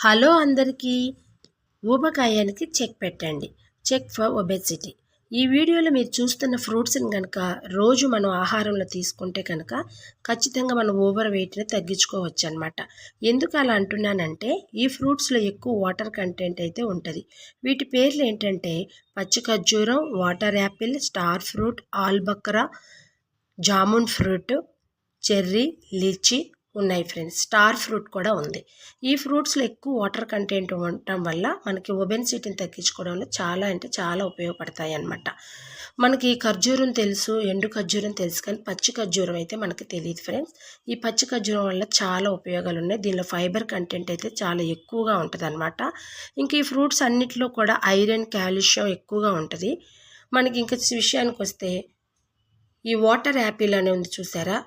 Hello అందరికీ. ఊబకాయానికి check పెట్టండి. Check for obesity. ఈ వీడియోలో మీరు చూస్తున్న ఫ్రూట్స్ని కనుక రోజు మనం ఆహారంలో తీసుకుంటే కనుక ఖచ్చితంగా మనం ఓవర్ వెయిట్ని తగ్గించుకోవచ్చు అనమాట ఎందుకు అలా అంటున్నానంటే ఈ ఫ్రూట్స్లో ఎక్కువ వాటర్ కంటెంట్ అయితే ఉంటుంది. వీటి పేర్లు ఏంటంటే పచ్చి ఖర్జూరం వాటర్ యాపిల్ స్టార్ ఫ్రూట్ ఆల్బక్రా జామున్ ఫ్రూట్ చెర్రీ లిచి ఉన్నాయి ఫ్రెండ్స్. స్టార్ ఫ్రూట్ కూడా ఉంది. ఈ ఫ్రూట్స్లో ఎక్కువ వాటర్ కంటెంట్ ఉండటం వల్ల మనకి ఒబెన్సిటీని తగ్గించుకోవడంలో చాలా అంటే చాలా ఉపయోగపడతాయి అన్నమాట. మనకి ఖర్జూరం తెలుసు ఎండు ఖర్జూరం తెలుసు కానీ పచ్చి ఖర్జూరం అయితే మనకి తెలియదు ఫ్రెండ్స్. ఈ పచ్చి ఖర్జూరం వల్ల చాలా ఉపయోగాలు ఉన్నాయి. దీనిలో ఫైబర్ కంటెంట్ అయితే చాలా ఎక్కువగా ఉంటుంది అనమాట ఇంక ఈ ఫ్రూట్స్ అన్నిటిలో కూడా ఐరన్ కాల్షియం ఎక్కువగా ఉంటుంది. మనకి ఇంకా విషయానికి వస్తే ఈ వాటర్ యాపిల్ అని ఉంది చూసారా?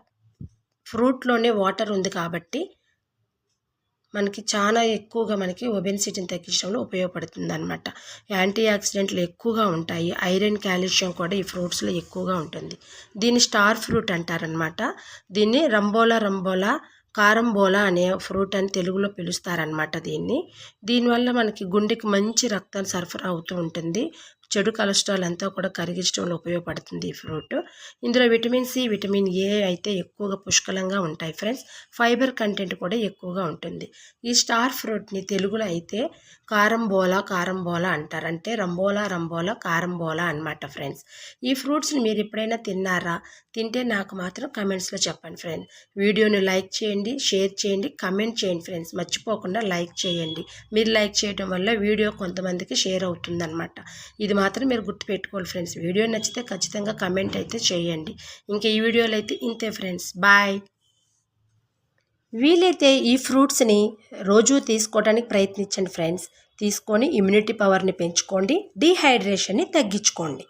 ఫ్రూట్లోనే వాటర్ ఉంది కాబట్టి మనకి చాలా ఎక్కువగా మనకి ఒబెన్సిటీని తగ్గించడంలో ఉపయోగపడుతుంది అనమాట యాంటీ ఆక్సిడెంట్లు ఎక్కువగా ఉంటాయి. ఐరన్ కాల్షియం కూడా ఈ ఫ్రూట్స్లో ఎక్కువగా ఉంటుంది. దీన్ని స్టార్ ఫ్రూట్ అంటారనమాట దీన్ని రంబోలా రంబోలా కారంబోలా అనే ఫ్రూట్ అని తెలుగులో పిలుస్తారనమాట దీన్ని. దీనివల్ల మనకి గుండెకి మంచి రక్తం సరఫరా అవుతూ ఉంటుంది. చెడు కొలెస్ట్రాల్ అంతా కూడా కరిగించడంలో ఉపయోగపడుతుంది ఈ ఫ్రూట్. ఇందులో విటమిన్ సి విటమిన్ ఏ అయితే ఎక్కువగా పుష్కలంగా ఉంటాయి ఫ్రెండ్స్. ఫైబర్ కంటెంట్ కూడా ఎక్కువగా ఉంటుంది. ఈ స్టార్ ఫ్రూట్ని తెలుగులో అయితే కారంబోలా కారంబోలా అంటారు. అంటే రంబోలా రంబోలా కారంబోలా అనమాట ఫ్రెండ్స్. ఈ ఫ్రూట్స్ని మీరు ఎప్పుడైనా తిన్నారా? తింటే నాకు మాత్రం కమెంట్స్లో చెప్పండి ఫ్రెండ్స్ వీడియోని లైక్ చేయండి షేర్ చేయండి కమెంట్ చేయండి ఫ్రెండ్స్. మర్చిపోకుండా లైక్ చేయండి. మీరు లైక్ చేయడం వల్ల వీడియో కొంతమందికి షేర్ అవుతుందన్నమాట. ఇది మాత్రం మీరు గుర్తుపెట్టుకోవాలి ఫ్రెండ్స్. వీడియో నచ్చితే ఖచ్చితంగా కమెంట్ అయితే చేయండి. ఇంకా ఈ వీడియోలో అయితే ఇంతే ఫ్రెండ్స్. బాయ్. వీలైతే ఈ ఫ్రూట్స్ని రోజు తీసుకోవడానికి ప్రయత్నించండి ఫ్రెండ్స్. తీసుకొని ఇమ్యూనిటీ పవర్ని పెంచుకోండి. డీహైడ్రేషన్ని తగ్గించుకోండి.